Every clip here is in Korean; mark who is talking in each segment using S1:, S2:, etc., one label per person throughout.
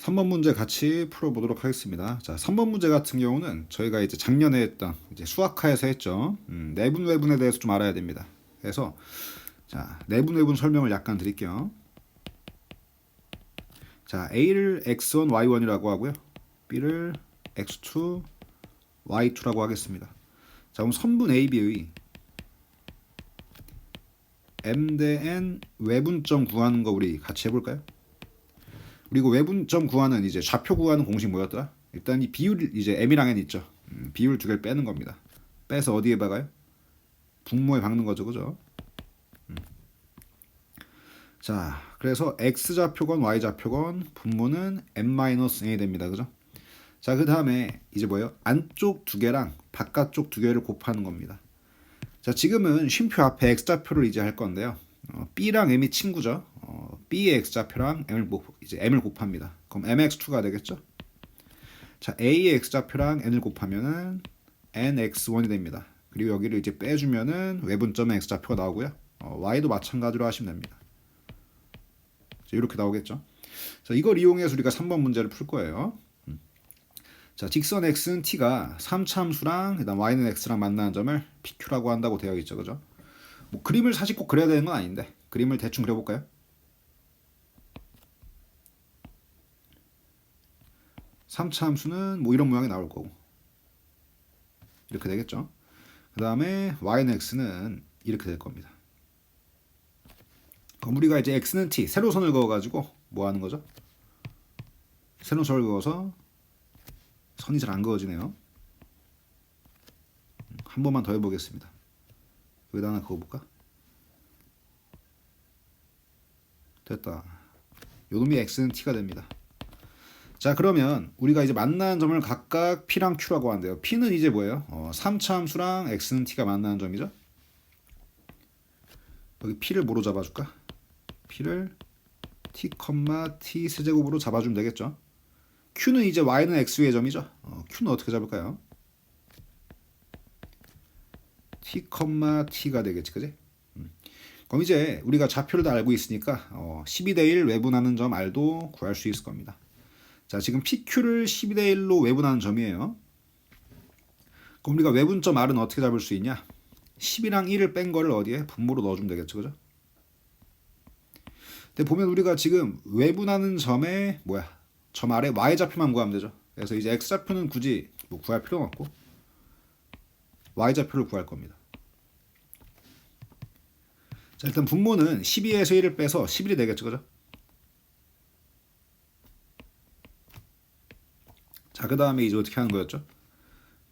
S1: 3번 문제 같이 풀어보도록 하겠습니다. 자, 3번 문제 같은 경우는 저희가 이제 작년에 했던 이제 수학화에서 했죠. 음, 내분 외분에 대해서 좀 알아야 됩니다. 그래서 자, 내분 외분 설명을 약간 드릴게요. 자, A를 x1, y1이라고 하고요. B를 x2, y2라고 하겠습니다. 자, 그럼 선분 AB의 m 대 n 외분점 구하는 거 우리 같이 해볼까요? 그리고 외분점 구하는 이제 좌표 구하는 공식 뭐였더라? 일단 이 비율 이제 m이랑 n 있죠. 음, 비율 두 개를 빼는 겁니다. 빼서 어디에 박아요? 분모에 박는 거죠, 그죠? 음. 자, 그래서 x 좌표건 y 좌표건 분모는 m-n이 됩니다, 그죠? 자, 그 다음에 이제 뭐예요? 안쪽 두 개랑 바깥쪽 두 개를 곱하는 겁니다. 자, 지금은 쉼표 앞에 x 좌표를 이제 할 건데요. 어, b랑 m이 친구죠. 어, b의 x 좌표랑 m을 곱, 이제 m을 곱합니다. 그럼 mx2가 되겠죠? 자, a의 x 좌표랑 n을 곱하면은 nx1이 됩니다. 그리고 여기를 이제 빼주면은 외분점의 x 좌표가 나오고요. 어, y도 마찬가지로 하시면 됩니다. 자, 이렇게 나오겠죠? 자, 이걸 이용해서 우리가 3번 문제를 풀 거예요. 음. 자, 직선 x는 t가 3차함수랑 그다음 y는 x랑 만나는 점을 pq라고 한다고 되어 있죠, 그죠? 뭐 그림을 사실 꼭 그려야 되는 건 아닌데 그림을 대충 그려볼까요? 삼차 함수는 뭐 이런 모양이 나올 거고 이렇게 되겠죠. 그 다음에 y는 x는 이렇게 될 겁니다. 그럼 우리가 이제 x는 t 세로선을 그어가지고 뭐 하는 거죠? 세로선을 그어서 선이 잘 안 그어지네요. 한 번만 더 해보겠습니다. 여기다 하나 그어볼까? 됐다. 요놈이 x는 t가 됩니다. 자 그러면 우리가 이제 만나는 점을 각각 p랑 q라고 하는데요. p는 이제 뭐예요? 어, 3차 함수랑 x는 t가 만나는 점이죠. 여기 p를 뭐로 잡아줄까? p를 t, t 세제곱으로 잡아주면 되겠죠. q는 이제 y는 x의 점이죠. 어, q는 어떻게 잡을까요? t, t가 되겠지, 그지? 음. 그럼 이제 우리가 좌표를 다 알고 있으니까 어, 12대 1 외분하는 점 r도 구할 수 있을 겁니다. 자, 지금 PQ를 12대 1로 외분하는 점이에요. 그럼 우리가 외분점 R은 어떻게 잡을 수 있냐? 10이랑 1을 뺀 거를 어디에? 분모로 넣어주면 되겠죠, 그죠? 근데 보면 우리가 지금 외분하는 점에 뭐야? 점 아래 y 좌표만 구하면 되죠. 그래서 이제 x 좌표는 굳이 뭐 구할 필요는 없고 y 좌표를 구할 겁니다. 자, 일단 분모는 12에서 1을 빼서 11이 되겠죠, 그죠? 자, 그 다음에 이제 어떻게 하는 거였죠?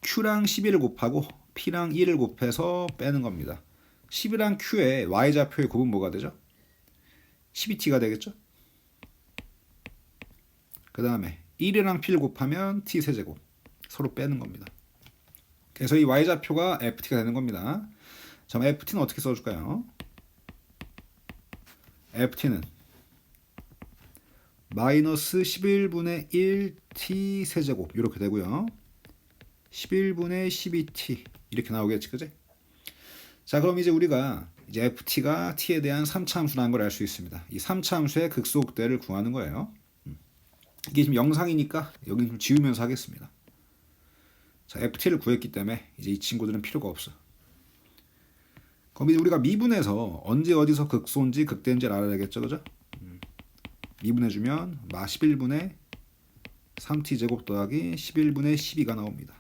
S1: Q랑 11을 곱하고 P랑 1을 곱해서 빼는 겁니다. 10이랑 Q의 Y좌표의 곱은 뭐가 되죠? 12T가 되겠죠? 그 다음에 1이랑 P를 곱하면 T 세제곱 서로 빼는 겁니다. 그래서 이 Y좌표가 FT가 되는 겁니다. 자, FT는 어떻게 써줄까요? FT는 마이너스 11분의 1t 세제곱 이렇게 되고요. 11분의 12t 이렇게 나오겠지, 그지? 자, 그럼 이제 우리가 이제 ft가 t에 대한 3차 함수라는 걸 알 수 있습니다. 이 3차 함수의 극소극대를 구하는 거예요. 음. 이게 지금 영상이니까 여기 좀 지우면서 하겠습니다. 자, ft를 구했기 때문에 이제 이 친구들은 필요가 없어. 그럼 이제 우리가 미분해서 언제 어디서 극소인지 극대인지를 알아야 되겠죠, 그죠? 미분해주면 마 11분의 3t 제곱 더하기 11분의 12가 나옵니다.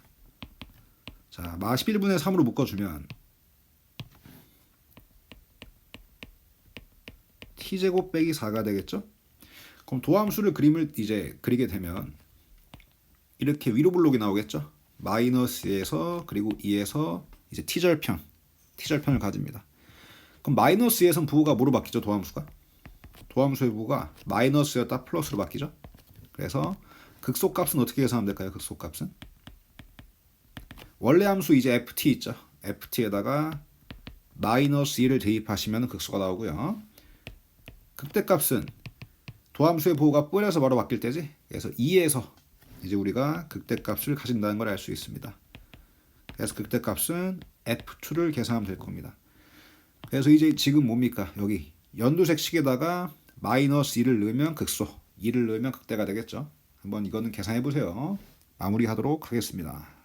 S1: 자, 마 11분의 3으로 묶어주면 t 제곱 빼기 4가 되겠죠? 그럼 도함수를 그림을 이제 그리게 되면 이렇게 위로 블록이 나오겠죠? 마이너스에서 그리고 2에서 이제 t절편, t절편을 가집니다. 그럼 마이너스 2에선 부호가 뭐로 바뀌죠? 도함수가? 도함수의 부가 마이너스였다 플러스로 바뀌죠. 그래서 극소값은 어떻게 계산하면 될까요? 극소값은 원래 함수 이제 ft 있죠. ft에다가 마이너스 2를 대입하시면 극소가 나오고요. 극대값은 도함수의 부호가 뿌려서 바로 바뀔 때지. 그래서 2에서 이제 우리가 극대값을 가진다는 걸 알 수 있습니다. 그래서 극대값은 f2를 계산하면 될 겁니다. 그래서 이제 지금 뭡니까? 여기 연두색 식에다가 마이너스 2를 넣으면 극소, 2를 넣으면 극대가 되겠죠. 한번 이거는 계산해 보세요. 마무리하도록 하겠습니다.